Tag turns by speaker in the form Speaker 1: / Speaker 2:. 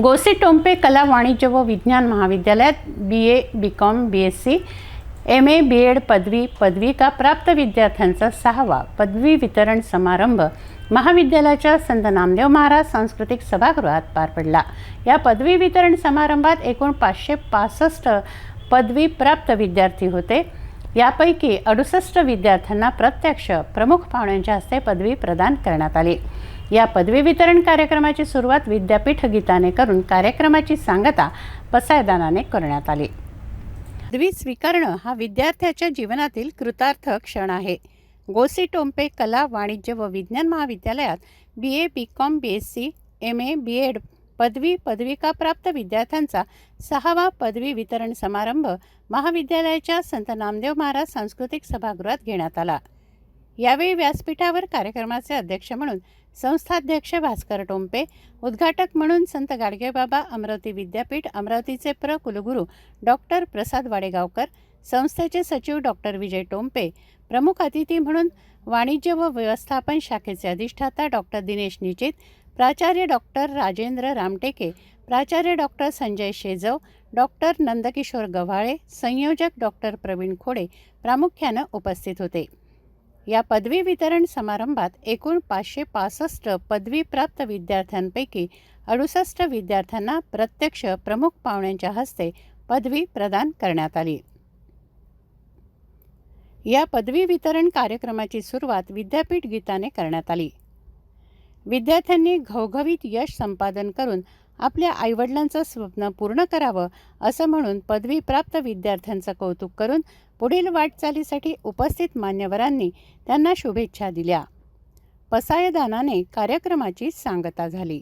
Speaker 1: गोसी टोंपे कला वाणिज्य व विज्ञान महाविद्यालयात B A B com B S C M A B ed पदवी पदविका प्राप्त विद्यार्थ्यांचा सहावा पदवी वितरण समारंभ महाविद्यालयाच्या संत नामदेव महाराज सांस्कृतिक सभागृहात पार पडला. या पदवी वितरण समारंभात एकूण पाचशे पासष्ट पदवी प्राप्त विद्यार्थी होते. यापैकी अडुसष्ट विद्यार्थ्यांना प्रत्यक्ष प्रमुख पाहुण्यांच्या हस्ते पदवी प्रदान करण्यात आली. या पदवी वितरण कार्यक्रमाची सुरुवात विद्यापीठ गीताने करून कार्यक्रमाची सांगता पसायदानाने करण्यात आली. पदवी स्वीकारणं हा विद्यार्थ्याच्या जीवनातील कृतार्थ क्षण आहे. गोसी टोंपे कला वाणिज्य व विज्ञान महाविद्यालयात B A B com B S C M A B ed पदवी पदविकाप्राप्त विद्यार्थ्यांचा सहावा पदवी वितरण समारंभ महाविद्यालयाच्या संत नामदेव महाराज सांस्कृतिक सभागृहात घेण्यात आला. यावेळी व्यासपीठावर कार्यक्रमाचे अध्यक्ष म्हणून संस्थाध्यक्ष भास्कर टोंपे उद्घाटक म्हणून संत गाडगेबाबा अमरावती विद्यापीठ अमरावतीचे प्र कुलगुरू डॉक्टर प्रसाद वाडेगावकर संस्थेचे सचिव डॉक्टर विजय टोंपे प्रमुख अतिथी म्हणून वाणिज्य व व्यवस्थापन शाखेचे अधिष्ठाता डॉक्टर दिनेश निचित प्राचार्य डॉक्टर राजेंद्र रामटेके प्राचार्य डॉक्टर संजय शेजव डॉक्टर नंदकिशोर गव्हाळे संयोजक डॉक्टर प्रवीण खोडे प्रामुख्यानं उपस्थित होते. या पदवी वितरण समारंभात एकूण पाचशे पासष्ट पदवीप्राप्त विद्यार्थ्यांपैकी अडुसष्ट विद्यार्थ्यांना प्रत्यक्ष प्रमुख पाहुण्यांच्या हस्ते पदवी प्रदान करण्यात आली. या पदवी वितरण कार्यक्रमाची सुरुवात विद्यापीठ गीताने करण्यात आली. विद्यार्थ्यांनी घवघवीत यश संपादन करून आपल्या आईवडिलांचं स्वप्न पूर्ण करावं असं म्हणून पदवीप्राप्त विद्यार्थ्यांचं कौतुक करून पुढील वाटचालीसाठी उपस्थित मान्यवरांनी त्यांना शुभेच्छा दिल्या. पसायदानाने कार्यक्रमाची सांगता झाली.